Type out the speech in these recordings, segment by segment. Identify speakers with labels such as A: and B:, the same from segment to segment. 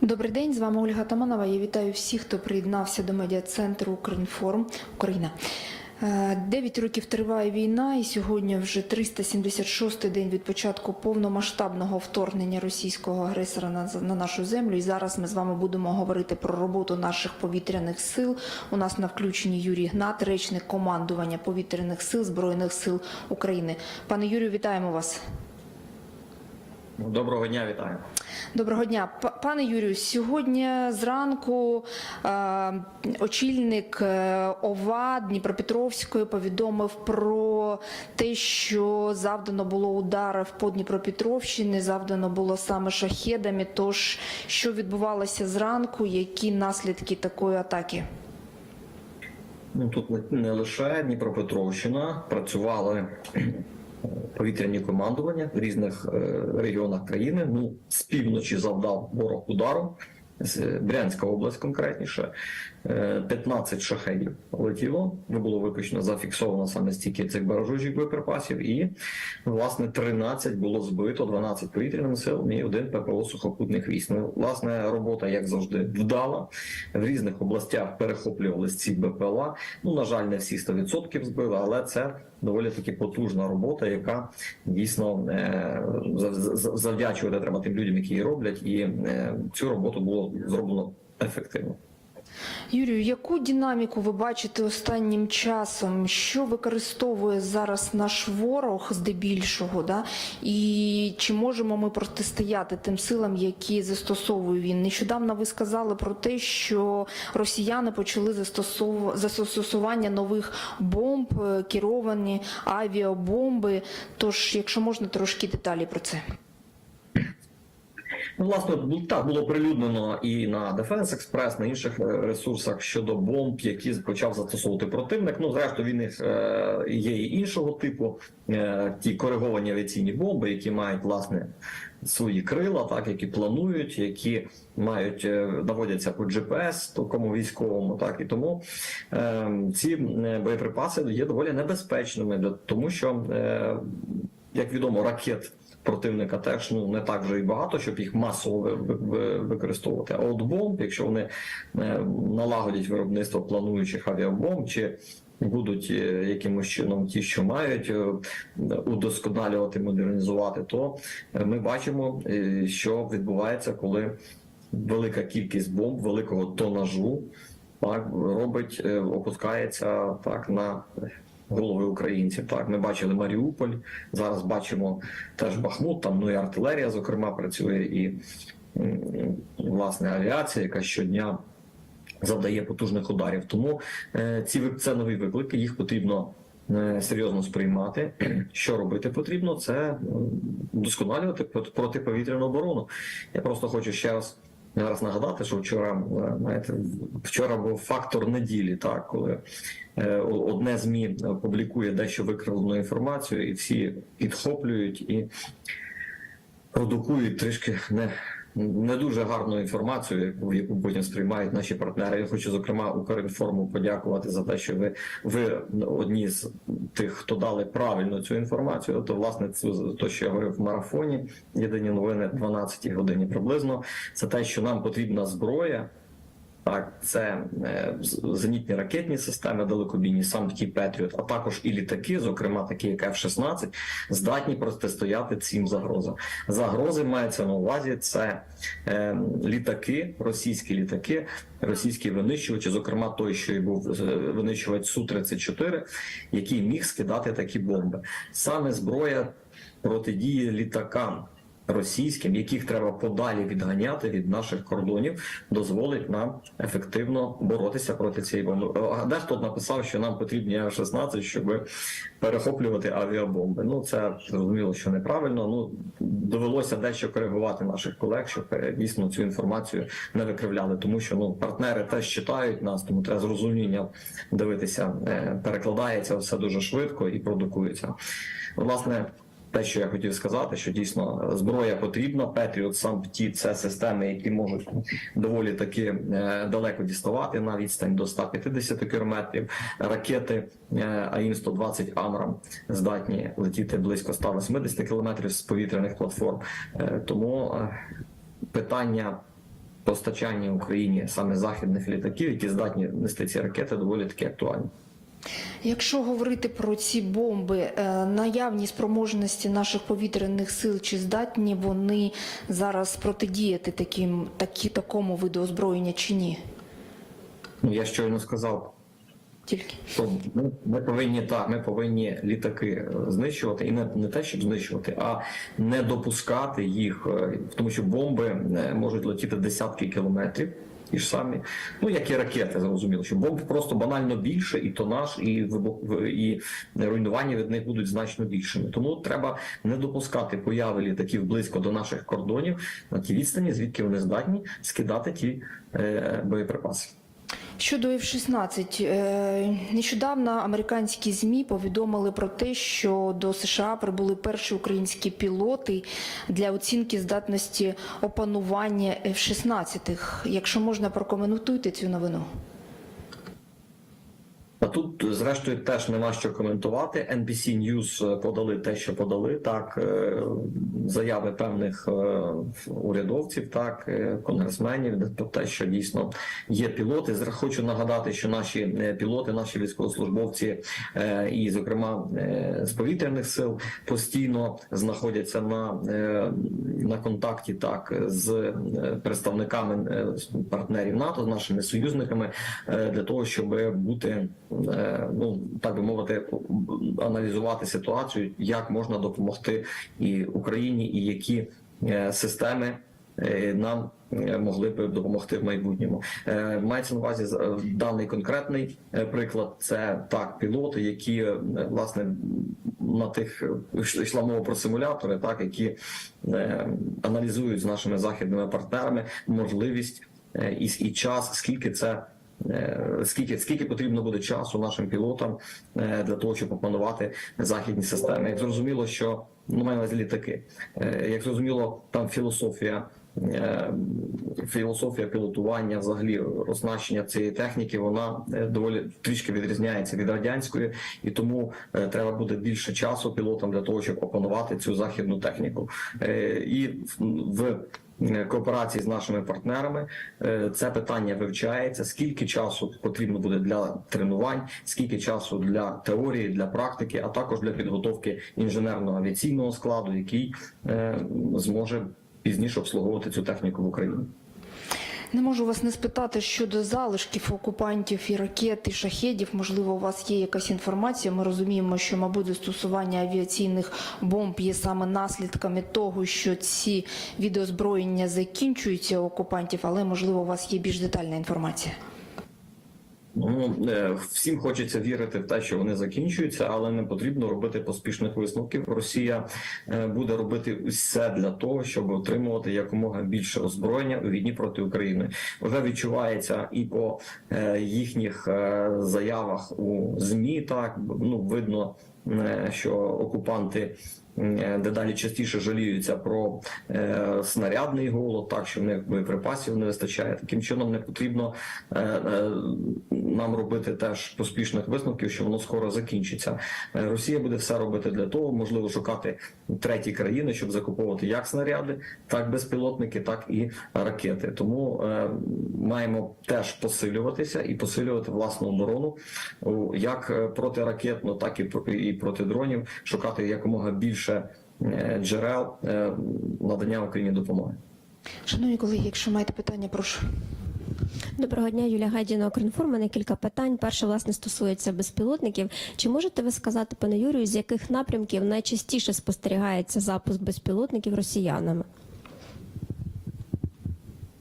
A: Добрий день, з вами Ольга Таманова. Я вітаю всіх, хто приєднався до медіа-центру Укрінформ Україна. Е, Дев'ять років триває війна, і сьогодні вже 376-й день від початку повномасштабного вторгнення російського агресора на, на нашу землю. І зараз ми з вами будемо говорити про роботу наших повітряних сил. У нас на включенні Юрій Гнат, речник командування повітряних сил Збройних сил України. Пане Юрію, вітаємо вас.
B: Доброго дня, вітаю.
A: Доброго дня, пане Юрію. Сьогодні зранку е, очільник е, ОВА Дніпропетровської повідомив про те, що завдано було ударів по Дніпропетровщині, завдано було саме шахедами. Тож що відбувалося зранку, які наслідки такої атаки?
B: Ну тут не- лише Дніпропетровщина, працювали повітряні командування в різних е, регіонах країни. Ну, з півночі завдав ворог удару, з Брянська область конкретніше. Е, 15 шахедів летіло, не було випущено, зафіксовано саме стільки цих баражучих боєприпасів, і власне 13 було збито, 12 повітряними силами і один ППО сухопутних військ. Ну, власне, робота, як завжди, вдала. В різних областях перехоплювались ці БПЛА. Ну, на жаль, не всі 100% збили, але це доволі таки потужна робота, яка дійсно е, зав- зав- завдячувати треба тим людям, які її роблять, і е, цю роботу було зроблено ефективно.
A: Юрію, яку динаміку ви бачите останнім часом? Що використовує зараз наш ворог здебільшого? Да? І чи можемо ми протистояти тим силам, які застосовує він? Нещодавно ви сказали про те, що росіяни почали застосову- застосування нових бомб, е, керовані авіабомби. Тож, якщо можна, трошки деталі про це.
B: Ну, власне, так було прилюднено і на Defense Express, на інших е, ресурсах щодо бомб, які почав застосовувати противник. Ну, зрештою, він їх е, є і іншого типу. Е, ті кориговані авіаційні бомби, які мають власне свої крила, так які планують, які мають наводяться по GPS, такому військовому, так і тому е, ці боєприпаси є доволі небезпечними, тому що, е, як відомо, ракет противника теж ну не так вже і багато, щоб їх масово ви- ви- ви- використовувати. А от бомб, якщо вони е, налагодять виробництво плануючих авіабомб чи будуть е, якимось чином ті, що мають е, удосконалювати, модернізувати, то ми бачимо, що відбувається, коли велика кількість бомб, великого тонажу так робить, опускається так на голови українців. Так, ми бачили Маріуполь, зараз бачимо теж Бахмут, там ну і артилерія, зокрема, працює, і власне авіація, яка щодня завдає потужних ударів. Тому е, ці це нові виклики, їх потрібно. е, Серйозно сприймати, що робити потрібно, це вдосконалювати протиповітряну оборону. Я просто хочу ще раз зараз нагадати, що вчора е, знаєте, вчора був фактор неділі, так коли е, одне змі публікує дещо викривлену інформацію, і всі підхоплюють і продукують трішки не. Не дуже гарну інформацію, яку, яку потім сприймають наші партнери. Я хочу зокрема Укрінформу подякувати за те, що ви ви одні з тих, хто дали правильно цю інформацію. То власне це то, що я говорив в марафоні. Єдині новини 12 годині приблизно. Це те, що нам потрібна зброя. Так, це е, зенітні ракетні системи далекобійні, сам такий Петріот, а також і літаки, зокрема такі як F-16, здатні протистояти цим загрозам. Загрози мається на увазі це е, літаки, російські літаки, російські винищувачі, зокрема той, що і був е, винищувач Су 34 який міг скидати такі бомби. Саме зброя протидії літакам російським, яких треба подалі відганяти від наших кордонів, дозволить нам ефективно боротися проти цієї бомби. Дехто написав, що нам потрібні F-16, щоб перехоплювати авіабомби. Ну це зрозуміло, що неправильно. Ну довелося дещо коригувати наших колег, щоб е, дійсно цю інформацію не викривляли, тому що ну партнери теж читають нас, тому треба з розумінням дивитися. Е, Перекладається все дуже швидко і продукується. Власне. Те, що я хотів сказати, що дійсно зброя потрібна. Петріот сам ті це системи, які можуть доволі таки е, далеко діставати на відстань до 150 кілометрів. Ракети е, АІМ 120 Амрам здатні летіти близько 180 кілометрів з повітряних платформ. Е, Тому питання постачання Україні саме західних літаків, які здатні нести ці ракети, доволі таки актуальні.
A: Якщо говорити про ці бомби, е, наявні спроможності наших повітряних сил, чи здатні вони зараз протидіяти таким, такі, такому виду озброєння чи ні?
B: Ну я щойно сказав.
A: Тільки
B: ми, ми повинні так, ми повинні літаки е, знищувати, і не, не те, щоб знищувати, а не допускати їх, е, тому що бомби можуть летіти десятки кілометрів. Ті ж самі, ну як і ракети, зрозуміло, що бомб просто банально більше, і тонаж, і вибух і руйнування від них будуть значно більшими. Тому треба не допускати появи літаків близько до наших кордонів на ті відстані, звідки вони здатні скидати ті е, боєприпаси.
A: Щодо F-16, е, нещодавно американські ЗМІ повідомили про те, що до США прибули перші українські пілоти для оцінки здатності опанування F-16. Якщо можна, прокоментуйте цю новину.
B: А тут, зрештою, теж нема що коментувати. NBC News подали те, що подали. Так, е, заяви певних е, урядовців, так, е, конгресменів, про те, що дійсно є пілоти. Хочу нагадати, що наші е, пілоти, наші військовослужбовці, і, зокрема, з повітряних сил постійно знаходяться на, на контакті так з представниками партнерів НАТО, з нашими союзниками, для того, щоб бути ну так би мовити, аналізувати ситуацію, як можна допомогти і Україні, і які е, системи е, нам е, могли б допомогти в майбутньому. Мається на увазі даний конкретний приклад. Це так, пілоти, які власне на тих йшла мова про симулятори, так які аналізують з нашими західними партнерами можливість і, і час, скільки це. Скільки скільки потрібно буде часу нашим пілотам для того, щоб опанувати західні системи? Зрозуміло, що ну маю на увазі літаки, Е, як зрозуміло, там філософія. Е, Філософія пілотування, взагалі оснащення цієї техніки, вона е, доволі трішки відрізняється від радянської, і тому е, треба буде більше часу пілотам для того, щоб опанувати цю західну техніку. І в- кооперації з нашими партнерами це питання вивчається. Скільки часу потрібно буде для тренувань, скільки часу для теорії, для практики, а також для підготовки інженерного авіаційного складу, який зможе пізніше обслуговувати цю техніку в Україні.
A: Не можу вас не спитати щодо залишків окупантів і ракет, і шахедів. Можливо, у вас є якась інформація. Ми розуміємо, що, мабуть, застосування авіаційних бомб є саме наслідками того, що ці відеозброєння закінчуються окупантів, але можливо у вас є більш детальна інформація.
B: Ну е, всім хочеться вірити в те, що вони закінчуються, але не потрібно робити поспішних висновків. Росія е, буде робити все для того, щоб отримувати якомога більше озброєння у війні проти України. Вже відчувається і по е, їхніх заявах у змі. Так ну видно, що окупанти. Е, Дедалі частіше жаліються про е, снарядний голод, так що в них боєприпасів не вистачає. Таким чином не потрібно е, нам робити теж поспішних висновків, що воно скоро закінчиться. Росія буде все робити для того, можливо, шукати треті країни, щоб закуповувати як снаряди, так безпілотники, так і ракети. Тому маємо теж посилюватися і посилювати власну оборону, як протиракетно, так і і проти дронів, шукати якомога більше е, джерел е, надання Україні допомоги.
A: Шановні колеги, якщо маєте питання, прошу.
C: Доброго дня, Юлія Гайдіна, Укрінформ. У мене кілька питань. Перше, власне, стосується безпілотників. Чи можете ви сказати, пане Юрію, з яких напрямків найчастіше спостерігається запуск безпілотників росіянами?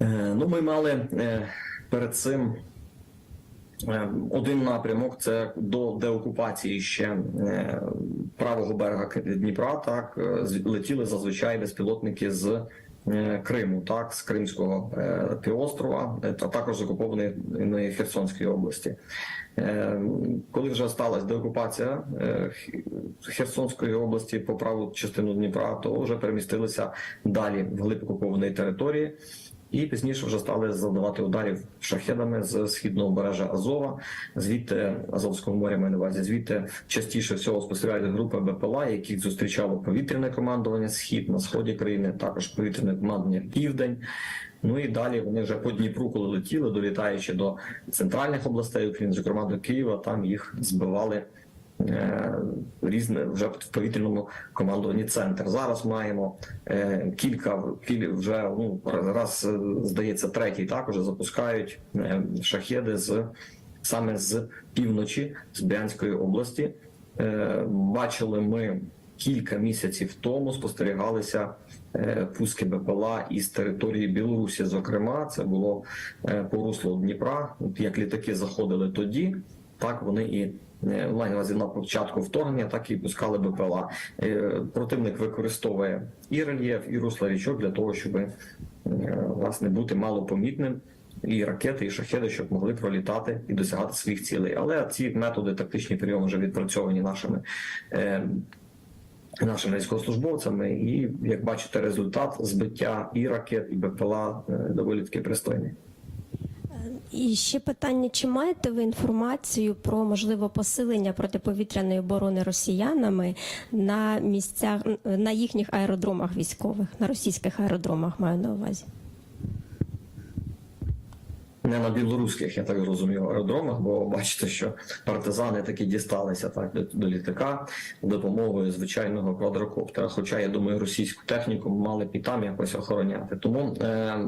B: Е, Ну, ми мали перед цим один напрямок це до деокупації ще е, правого берега Дніпра. Так е, летіли зазвичай безпілотники з. е, Криму, так, з Кримського е, півострова, е, та також з окупованої Херсонської області. Е, Коли вже сталася деокупація е, Херсонської області по праву частину Дніпра, то вже перемістилися далі в глиб окупованої території. І пізніше вже стали завдавати ударів шахедами з східного бережа Азова, звідти Азовського моря маю на увазі, звідти частіше всього спостерігають групи БПЛА, яких зустрічало повітряне командування Схід на сході країни, також повітряне командування Південь. Ну і далі вони вже по Дніпру, коли летіли, долітаючи до центральних областей України, зокрема до Києва, там їх збивали різне вже в повітряному командуванні центр. Зараз маємо е, кілька кіль, вже ну раз е, здається, третій також запускають е, шахеди з саме з півночі з Брянської області. Е, бачили ми кілька місяців тому спостерігалися е, пуски БПЛА із території Білорусі. Зокрема, це було е, по руслу Дніпра. Як літаки заходили тоді, так вони і маю на на початку вторгнення, так і пускали БПЛА. Е, Противник використовує і рельєф, і русло річок для того, щоб е, власне бути малопомітним. І ракети, і шахеди, щоб могли пролітати і досягати своїх цілей. Але ці методи тактичні прийоми вже відпрацьовані нашими е, нашими військовослужбовцями, і як бачите, результат збиття і ракет, і БПЛА доволі таки пристойний.
C: І ще питання: чи маєте ви інформацію про можливе посилення протиповітряної оборони росіянами на місцях на їхніх аеродромах військових, на російських аеродромах маю на увазі?
B: Не на білоруських, я так зрозумів, аеродромах, бо бачите, що партизани таки дісталися так до, до літака допомогою звичайного квадрокоптера. Хоча я думаю, російську техніку мали б і там якось охороняти. Тому е,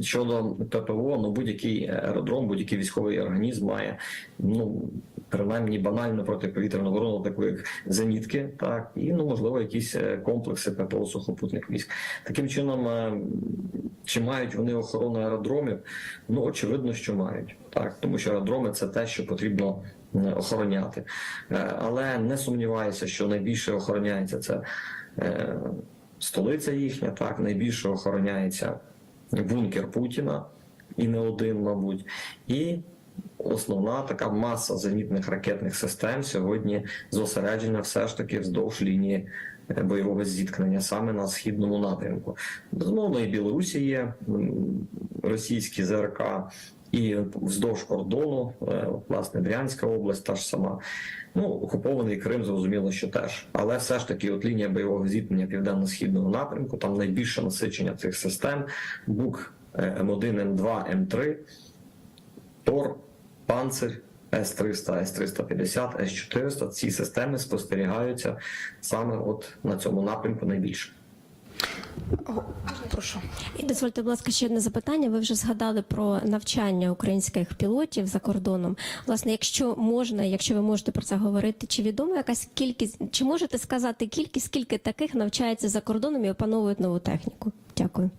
B: щодо ППО, ну будь-який аеродром, будь-який військовий організм має ну принаймні банальну протиповітряну оборону, таку як зенітки, так і ну можливо якісь е, комплекси ППО сухопутних військ. Таким чином, е, чи мають вони охорону аеродромів? Ну очевидно, що мають так, тому що аеродроми це те, що потрібно е, охороняти. Е, Але не сумніваюся, що найбільше охороняється це е, столиця їхня, так найбільше охороняється бункер Путіна і не один, мабуть, і основна така маса зенітних ракетних систем сьогодні зосереджена все ж таки вздовж лінії бойового зіткнення саме на східному напрямку. Безумовно, і Білорусі є російські ЗРК. І вздовж кордону, е, власне, Брянська область, та ж сама. Ну, окупований Крим, зрозуміло, що теж. Але все ж таки, от лінія бойового зіткнення південно-східного напрямку, там найбільше насичення цих систем. БУК е, М1, М2, М3, Тор, Панцир, С-300, С-350, С-400. Ці системи спостерігаються саме от на цьому напрямку найбільше.
A: Прошу.
C: І дозвольте, будь ласка, ще одне запитання. Ви вже згадали про навчання українських пілотів за кордоном. Власне, якщо можна, якщо ви можете про це говорити, чи відома якась кількість, чи можете сказати кількість, скільки таких навчається за кордоном і опановують нову техніку? Дякую.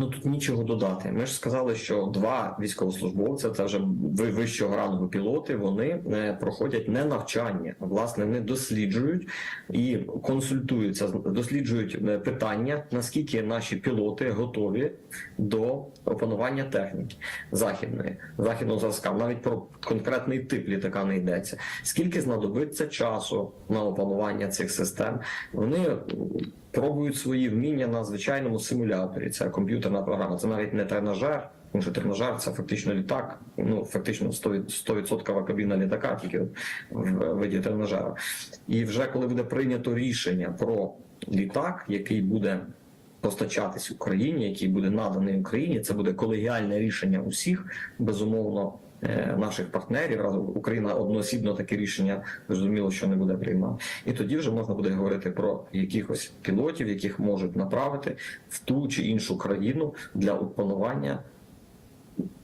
B: Ну тут нічого додати. Ми ж сказали, що два військовослужбовця, це вже ви- вищого рангу пілоти. Вони е, проходять не навчання, а власне вони досліджують і консультуються, досліджують е, питання, наскільки наші пілоти готові до опанування техніки західної західного зразка. Навіть про конкретний тип літака не йдеться. Скільки знадобиться часу на опанування цих систем? Вони пробують свої вміння на звичайному симуляторі. Це комп'ютерна програма. Це навіть не тренажер. Тому що тренажер це фактично літак, ну фактично 100% кабіна літака, тільки в виді тренажера. І вже коли буде прийнято рішення про літак, який буде постачатись Україні, який буде наданий Україні, це буде колегіальне рішення усіх, безумовно. Е, Наших партнерів Україна одноосібно таке рішення зрозуміло, що не буде приймати, і тоді вже можна буде говорити про якихось пілотів, яких можуть направити в ту чи іншу країну для опанування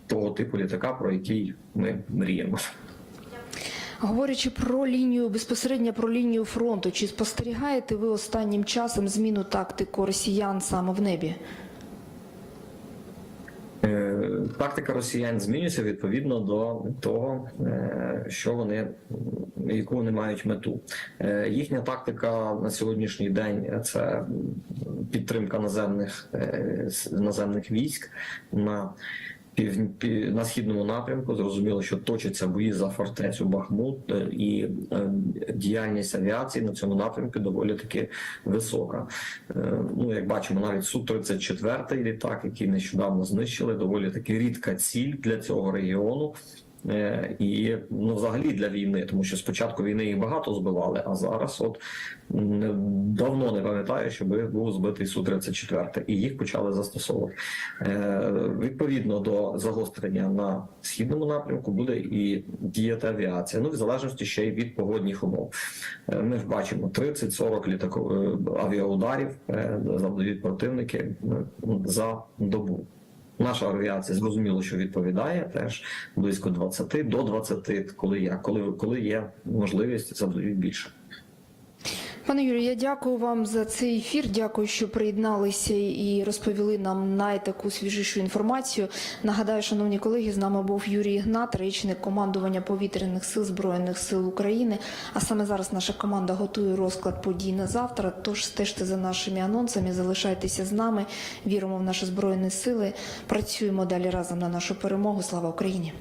B: того типу літака, про який ми мріємо.
A: Говорячи про лінію безпосередньо про лінію фронту, чи спостерігаєте ви останнім часом зміну тактику росіян саме в небі?
B: Тактика росіян змінюється відповідно до того, е, що вони яку вони мають мету. Е, Їхня тактика на сьогоднішній день це підтримка наземних е, наземних військ на пів, пів, на східному напрямку. Зрозуміло, що точаться бої за фортецю Бахмут, е, і е, діяльність авіації на цьому напрямку доволі таки висока. Е, Ну, як бачимо, навіть су 34 літак, який нещодавно знищили, доволі таки рідка ціль для цього регіону. Е, І ну, взагалі для війни, тому що спочатку війни їх багато збивали, а зараз, от давно не пам'ятаю, щоб був збитий су 34 і їх почали застосовувати. Е, Відповідно до загострення на східному напрямку буде і діяти авіація. Ну в залежності ще й від погодних умов. Е, Ми ж бачимо 30-40 літако е, авіаударів завдають противники за добу. Наша авіація зрозуміло, що відповідає теж близько 20 до 20, коли я коли, коли є можливість, завдають більше.
A: Пане Юрію, я дякую вам за цей ефір. Дякую, що приєдналися і розповіли нам найтаку свіжішу інформацію. Нагадаю, шановні колеги, з нами був Юрій Ігнат, речник командування повітряних сил збройних сил України. А саме зараз наша команда готує розклад подій на завтра. Тож стежте за нашими анонсами, залишайтеся з нами. Віримо в наші збройні сили. Працюємо далі разом на нашу перемогу. Слава Україні!